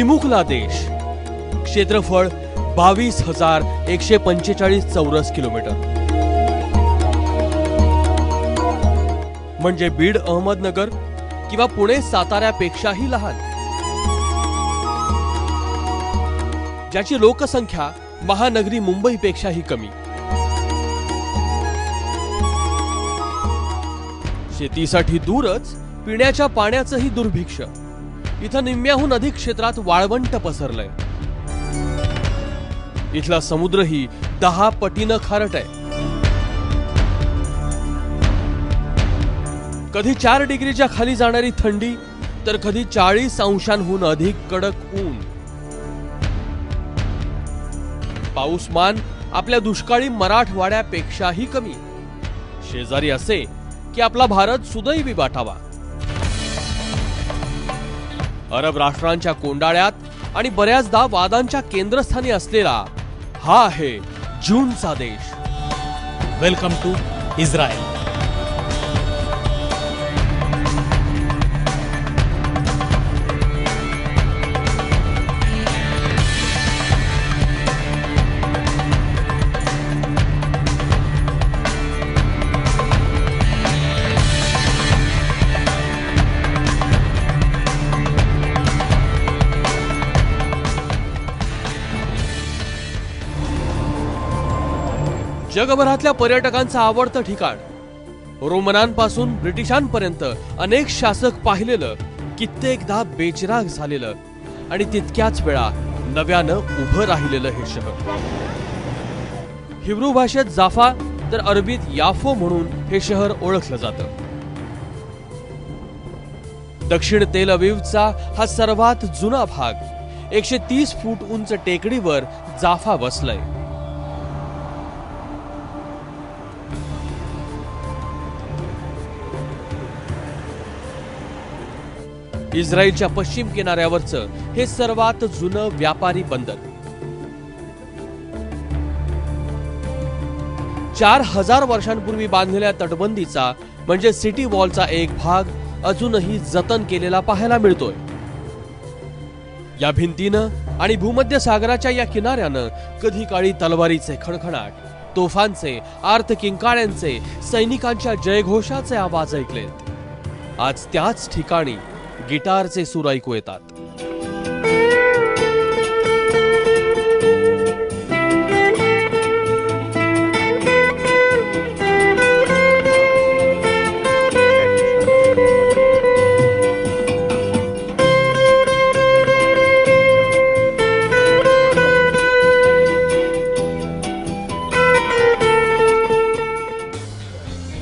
चिमुकला देश. क्षेत्रफळ बावीस हजार एकशे पंचेचाळीस चौरस किलोमीटर. म्हणजे बीड अहमदनगर किंवा पुणे साताऱ्यापेक्षाही लहान. ज्याची लोकसंख्या महानगरी मुंबईपेक्षाही कमी. शेतीसाठी दूरच पिण्याच्या पाण्याचंही दुर्भिक्ष. इथं निम्म्याहून अधिक क्षेत्रात वाळवंट पसरलंय. इथला समुद्रही दहा पटीनं खारट आहे. कधी चार डिग्रीच्या खाली जाणारी थंडी तर कधी चाळीस अंशांहून अधिक कडक ऊन. पाऊसमान आपल्या दुष्काळी मराठवाड्यापेक्षाही कमी. शेजारी असे की आपला भारत सुदैवी वाटावा. अरब राष्ट्रांच्या कोंडाळ्यात आणि बऱ्याचदा वादांच्या केंद्रस्थानी असलेला हा आहे जूनचा देश. Welcome to Israel. जगभरातल्या पर्यटकांचं आवडतं ठिकाण. रोमनांपासून ब्रिटिशांपर्यंत अनेक शासक पाहिलेलं कित्येकदा बेचिराग झालेलं आणि तितक्याच वेळा नव्यानं उभं राहिलेलं हे शहर. हिब्रू भाषेत जाफा तर अरबीत याफो म्हणून हे शहर ओळखलं जातं. दक्षिण तेल अविवचा हा सर्वात जुना भाग एकशे तीस फूट उंच टेकडीवर जाफा बसलाय इस्रायलच्या पश्चिम किनाऱ्यावरचं हे सर्वात जुनं व्यापारी बंदर. चार हजार वर्षांपूर्वी बांधलेल्या तटबंदीचा म्हणजे सिटी वॉलचा एक भाग अजूनही जतन केलेला पाहायला मिळतोय. या भिंतीनं आणि भूमध्य सागराच्या या किनाऱ्यानं कधी काळी तलवारीचे खणखणाट तोफांचे आर्थ किंकाळ्यांचे सैनिकांच्या जयघोषाचे आवाज ऐकलेत. आज त्याच ठिकाणी गिटारचे सूर ऐकू येतात.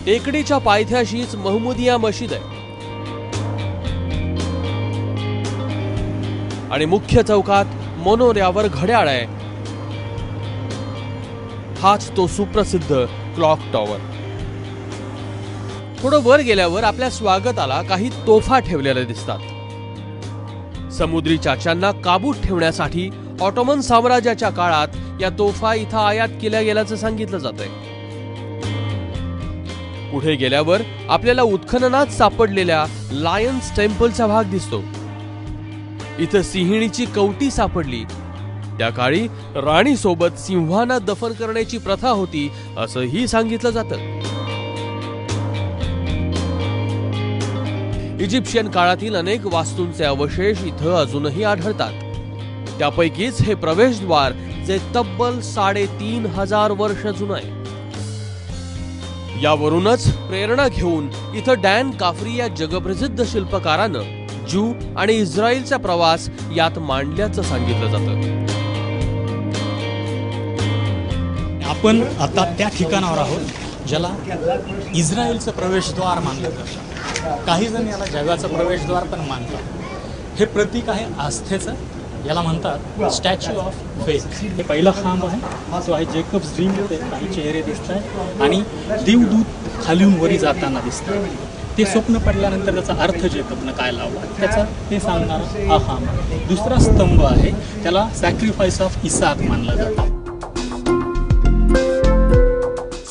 टेकडीच्या पायथ्याशीच महमुदिया मशीद आहे. आणि मुख्य चौकात मोनोऱ्यावर घड्याळ आहे. हाच तो सुप्रसिद्ध क्लॉक टॉवर. थोडं वर गेल्यावर आपल्या स्वागताला काही तोफा ठेवलेल्या दिसतात. समुद्री चाच्यांना काबूत ठेवण्यासाठी ऑटोमन साम्राज्याच्या काळात या तोफा इथं आयात केल्या गेल्याचं सांगितलं जात आहे पुढे गेल्यावर आपल्याला उत्खननात सापडलेल्या लायन्स टेम्पलचा भाग दिसतो. इथं सिंहिणीची कवटी सापडली. त्या काळी राणी सोबत सिंहांना दफन करण्याची प्रथा होती असंही सांगितलं जातं. इजिप्शियन काळातील अनेक वास्तूंचे अवशेष इथं अजूनही आढळतात. त्यापैकीच हे प्रवेशद्वार जे तब्बल साडेतीन हजार वर्ष जुनं आहे. यावरूनच प्रेरणा घेऊन इथं डॅन काफ्री या जगप्रसिद्ध शिल्पकारानं जू आणि इस्रायलचा प्रवास यात मांडल्याचं सांगितलं जातं. आपण आता त्या ठिकाणावर आहोत ज्याला इस्रायलचं प्रवेशद्वार मानलं जातं. काही जण याला जगाचं प्रवेशद्वार पण मानतात. हे प्रतीक आहे आस्थेचं. याला म्हणतात स्टॅच्यू ऑफ फेथ. हे पहिला खांब आहे. जो आहे जेकब्स ड्रीम ते काही चेहरे दिसत आहेत आणि देवदूत खालीहून वरी जाताना दिसत ते स्वप्न पडल्यानंतर त्याचा अर्थ जेकबनं काय लावला त्याचा ते सांगणारा हा दुसरा स्तंभ आहे त्याला सॅक्रिफाईस ऑफ इसाक मानलं जातं.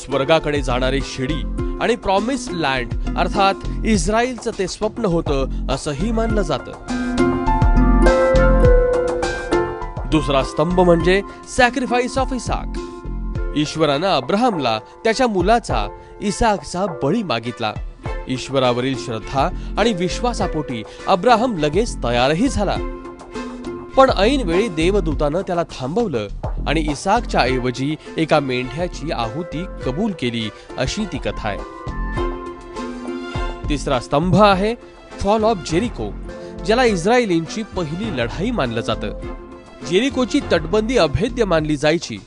स्वर्गाकडे जाणारी शिडी आणि प्रॉमिस लँड अर्थात इस्रायलचं ते स्वप्न होतं असंही मानलं जातं. दुसरा स्तंभ म्हणजे सॅक्रिफाईस ऑफ इसाक ईश्वरानं अब्राहमला त्याच्या मुलाचा इसाकचा बळी मागितला. ईश्वरावरील श्रद्धा आणि विश्वासापोटी अब्राहम लगेच तयारही झाला. पण ऐन वेळी देवदूतानं त्याला थांबवलं आणि इसाकच्या ऐवजी एका मेंढ्याची आहुती कबूल केली अशी ती कथा आहे. तिसरा स्तंभ आहे फॉल ऑफ जेरिको ज्याला इस्रायलींची पहिली लढाई मानलं जातं. जेरिकोची तटबंदी अभेद्य मानली जायची.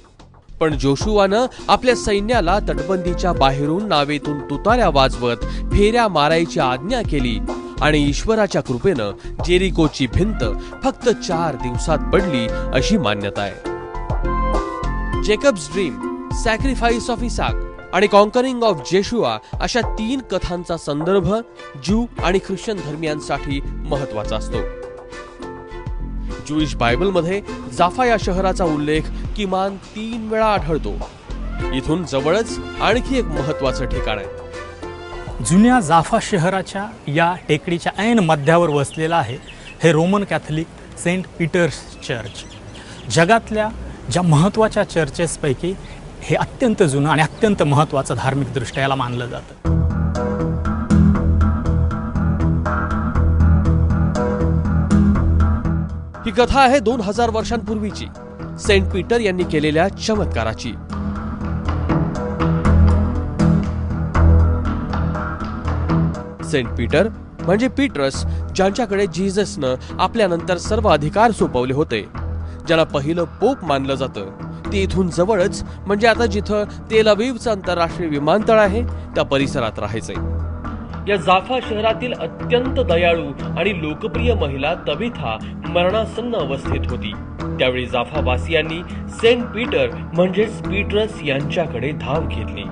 पण जोशुआनं आपल्या सैन्याला तटबंदीच्या बाहेरून नावेतून तुताऱ्या वाजवत फेऱ्या मारायची आज्ञा केली. आणि ईश्वराच्या कृपेनं जेरिकोची भिंत फक्त चार दिवसात पडली अशी मान्यता आहे. Jacob's dream sacrifice of Isaac आणि कॉन्करिंग ऑफ जेशुआ अशा तीन कथांचा संदर्भ ज्यू आणि ख्रिश्चन धर्मियांसाठी महत्त्वाचा असतो. ज्युईश बायबलमध्ये जाफा या शहराचा उल्लेख किमान तीन वेळा आढळतो. इथून जवळच आणखी एक महत्वाचं ठिकाण आहे. जुन्या जाफा शहराच्या या टेकडीच्या ऐन मध्यावर वसलेलं आहे हे Roman Catholic Saint Peter's Church. जगातल्या ज्या महत्त्वाच्या चर्चेसपैकी हे अत्यंत जुनं आणि अत्यंत महत्त्वाचं धार्मिकदृष्ट्या याला मानलं जातं. ही कथा आहे दोन हजार वर्षांपूर्वीची. सेंट पीटर यांनी केलेल्या चमत्काराची. सेंट पीटर म्हणजे पीटरस ज्यांच्याकडे जीजसनं आपल्यानंतर सर्व अधिकार सोपवले होते. ज्याला पहिलं पोप मानलं जातं. ते इथून जवळच म्हणजे आता जिथं तेलअवीवचं आंतरराष्ट्रीय विमानतळ आहे त्या परिसरात राहायचंय. या जाफा शहरातील अत्यंत दयाळू आणि लोकप्रिय महिला तबिथा मरणासन्न अवस्थेत होती. त्यावेळी जाफावासियांनी सेंट पीटर म्हणजेच पीटरस यांच्याकडे धाव घेतली.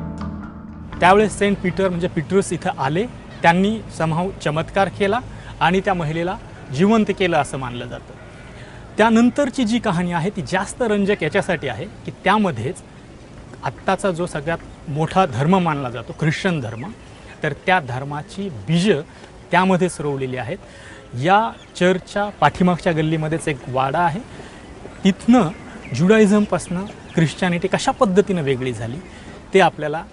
त्यावेळेस सेंट पीटर म्हणजे पीटरस इथं आले. त्यांनी समाव चमत्कार केला आणि त्या महिलेला जिवंत केलं असं मानलं जातं. त्यानंतरची जी कहाणी आहे ती जास्त रंजक याच्यासाठी आहे की त्यामध्येच आत्ताचा जो सगळ्यात मोठा धर्म मानला जातो ख्रिश्चन धर्म तर त्या धर्माची बीजं त्यामध्येच रोवलेली आहेत. या चर्चच्या पाठीमागच्या गल्लीमध्येच एक वाडा आहे. तिथनं जुडायझमपासनं ख्रिश्चॅनिटी कशा पद्धतीनं वेगळी झाली ते आपल्याला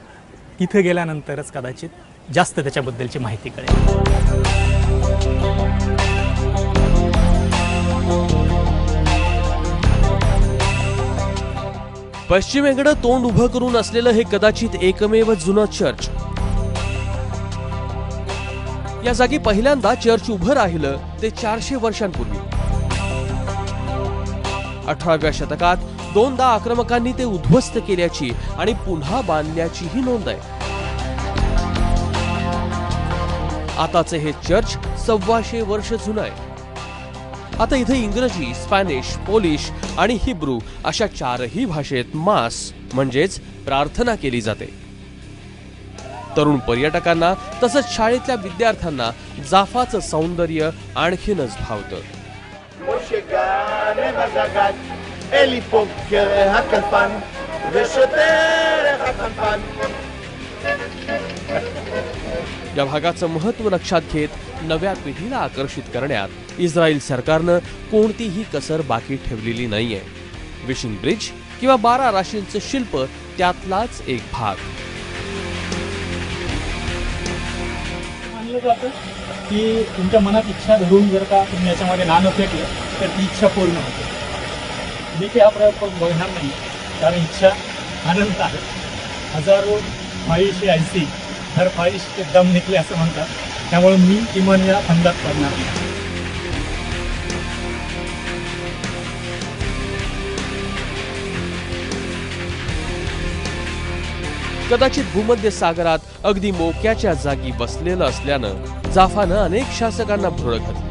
तिथं गेल्यानंतरच कदाचित जास्त त्याच्याबद्दलची माहिती कळेल. पश्चिमेकडे तोंड उभं करून असलेलं हे कदाचित एकमेव जुनं चर्च. या जागी पहिल्यांदा चर्च उभं राहिलं ते चारशे वर्षांपूर्वी. अठराव्या शतकात दोनदा आक्रमकांनी ते उद्ध्वस्त केल्याची आणि पुन्हा बांधल्याचीही नोंद आहे. आताचे हे चर्च सव्वाशे वर्ष जुनं आहे. आता इथे इंग्रजी स्पॅनिश पोलिश आणि हिब्रू अशा चारही भाषेत मास म्हणजेच प्रार्थना केली जाते. तरुण पर्यटकांना तसंच शाळेतल्या विद्यार्थ्यांना जाफाचं सौंदर्य आणखीनच भावतं. या भागाचं महत्त्व लक्षात घेत नव्या पिढीला आकर्षित करण्यात इस्रायल सरकारनं कोणतीही कसर बाकी ठेवलेली नाहीये. विशिंग ब्रिज किंवा बारा राशींचं शिल्प त्यातलाच एक भाग. सांगितलं जातं की तुमच्या मनात इच्छा धरून जर का तुम्ही याच्यामध्ये नाणं फेकलं तर ती इच्छा पूर्ण होते. मी ते हा प्रयोग करून बघणार नाही. कारण इच्छा अनंत आहे. हजारो फाईशी ऐसी हर फाईश ते दम निघले असं म्हणतात. त्यामुळे मी किमान या फंदात पडणार नाही. कदाचित भूमध्य सागरात अगदी मोक्याच्या जागी बसलेलं असल्यानं जाफानं अनेक शासकांना भुरळ घातली.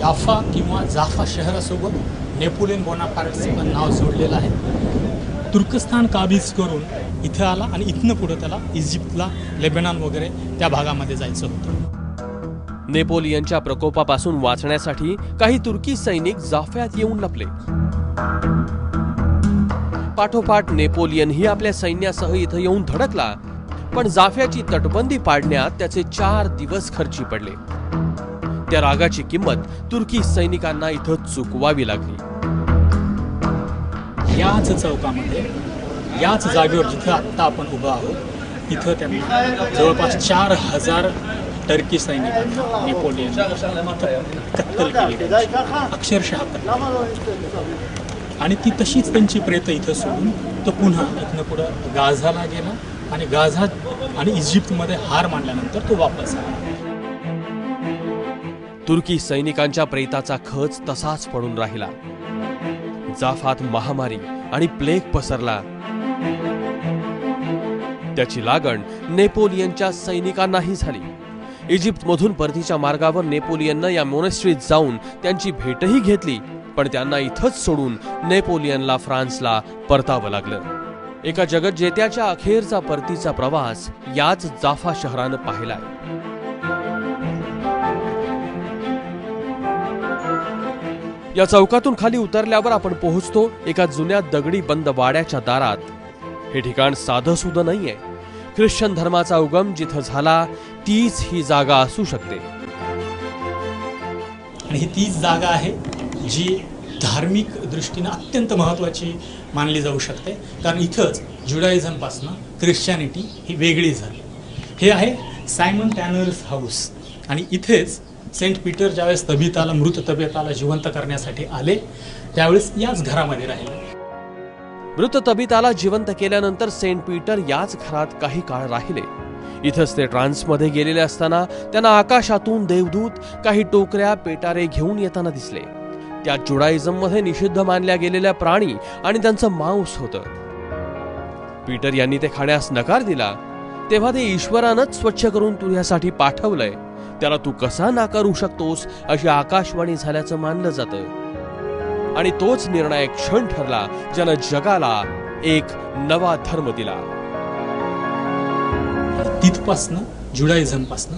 याफा किंवा जाफा शहरासोबत नेपोलियन बोनापार्टचं पण नाव जोडलेलं आहे. तुर्कस्तान काबीज करून इथं आला आणि इथनं पुढं त्याला इजिप्तला लेबनान वगैरे त्या भागामध्ये जायचं होतं. नेपोलियनच्या प्रकोपापासून वाचण्यासाठी काही तुर्की सैनिक जाफ्यात येऊन लपले. पाठोपाठ नेपोलियनही आपल्या सैन्यासह इथं येऊन धडकला. पण जाफ्याची तटबंदी पाडण्यात त्याचे चार दिवस खर्ची पडले. त्या रागाची किंमत तुर्की सैनिकांना इथं चुकवावी लागली. याच चौकामध्ये याच जागेवर जिथं आत्ता आपण उभं आहोत इथं त्यांना जवळपास चार हजार टर्की सैनिकांना नेपोलियन कत्तल केली. अक्षरशः आणि ती तशीच त्यांची प्रेत इथं सोडून तो पुन्हा इथनं पुढं गाझाला गेला आणि गाझा आणि इजिप्तमध्ये हार मानल्यानंतर तो वापस आला. तुर्की सैनिकांच्या प्रेताचा खच तसाच पडून राहिला. जाफात महामारी आणि प्लेग पसरला. त्याची लागण नेपोलियनच्या सैनिकांनाही झाली. इजिप्तमधून परतीच्या मार्गावर नेपोलियननं या मोनेस्ट्रीत जाऊन त्यांची भेटही घेतली. पण त्यांना इथंच सोडून नेपोलियनला फ्रान्सला परतावं लागलं. एका जगज्जेत्याच्या अखेरचा परतीचा प्रवास याच जाफा शहरानं पाहिलाय. या चौकातून खाली उतरल्यावर आपण पोहोचतो एका जुन्या दगडी बंद वाड्याच्या दारात. हे ठिकाण साधं सुध नाहीये. ख्रिश्चन धर्माचा उगम जिथं झाला तीच ही जागा असू शकते. आणि ही तीच जागा आहे जी धार्मिक दृष्टीनं अत्यंत महत्त्वाची मानली जाऊ शकते. कारण इथंच जुडायझमपासनं ख्रिश्चॅनिटी ही वेगळी झाली. हे आहे सायमन टॅनर्स हाऊस. आणि इथेच सेंट पीटर ज्यावेळेस तबिताला मृत तबिताला जिवंत करण्यासाठी आले त्यावेळेस याच घरामध्ये राहिले. मृत तबिताला जिवंत केल्यानंतर सेंट पीटर याच घरात काही काळ राहिले. इथंच ते ट्रान्समध्ये गेलेले असताना त्यांना आकाशातून देवदूत काही टोकऱ्या पेटारे घेऊन येताना दिसले. त्या जुडाइझममध्ये निषिद्ध मानल्या गेलेल्या प्राणी आणि त्यांचं मांस होतं. पीटर यांनी ते खाण्यास नकार दिला. तेव्हा ते ईश्वरानंच स्वच्छ करून तुझ्यासाठी पाठवलंय. त्याला तू कसा नाकारू शकतोस अशी आकाशवाणी झाल्याचं मानलं जातं. आणि तोच निर्णायक क्षण ठरला ज्यानं जगाला एक नवा धर्म दिला. तिथपासनं जुडायझमपासनं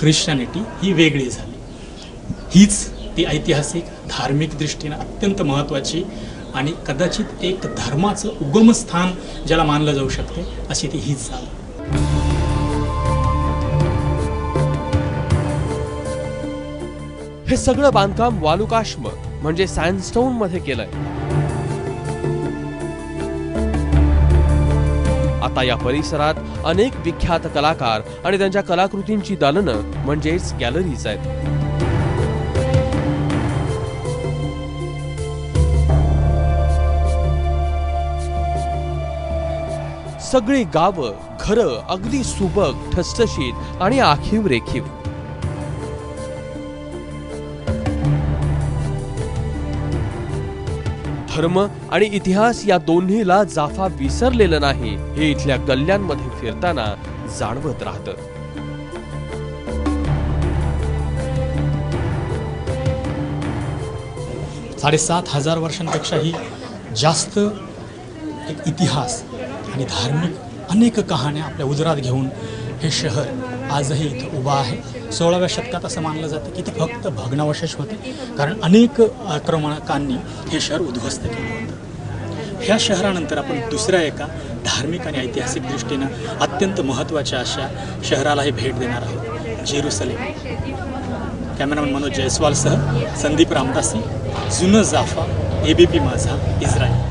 ख्रिश्चॅनिटी ही वेगळी झाली. हीच ती ऐतिहासिक धार्मिक दृष्टीनं अत्यंत महत्त्वाची आणि कदाचित एक धर्माचं उगमस्थान ज्याला मानलं जाऊ शकते अशी ती हीच झाली. हे सगळं बांधकाम वालुकाश्म म्हणजे सँडस्टोनमध्ये केलंय. आता या परिसरात अनेक विख्यात कलाकार आणि त्यांच्या कलाकृतींची दालनं म्हणजेच गॅलरीज आहेत. सगळी गावं घरं अगदी सुबक ठसठशीत आणि आखीव रेखीव. धर्म आणि इतिहास या दोन्हीला जाफा विसरलेलं नाही हे इथल्या गल्ल्यांमध्ये फिरताना जाणवत राहतं. साडेसात हजार वर्षांपेक्षाही जास्त एक इतिहास आणि धार्मिक अनेक कहाण्या आपल्या उदरात घेऊन हे शहर आजही इथं उभं आहे. सोळाव्या शतकात असं मानलं जातं की ते फक्त भग्नावशेष होते कारण अनेक आक्रमणकांनी हे शहर उद्ध्वस्त केलं होतं. ह्या शहरानंतर आपण दुसऱ्या एका धार्मिक आणि ऐतिहासिक दृष्टीनं अत्यंत महत्त्वाच्या अशा शहरालाही भेट देणार आहोत जेरुसलेम. कॅमेरामॅन मनोज जयस्वालसह संदीप रामदासी जुनं जाफा एबीपी माझा इस्रायल.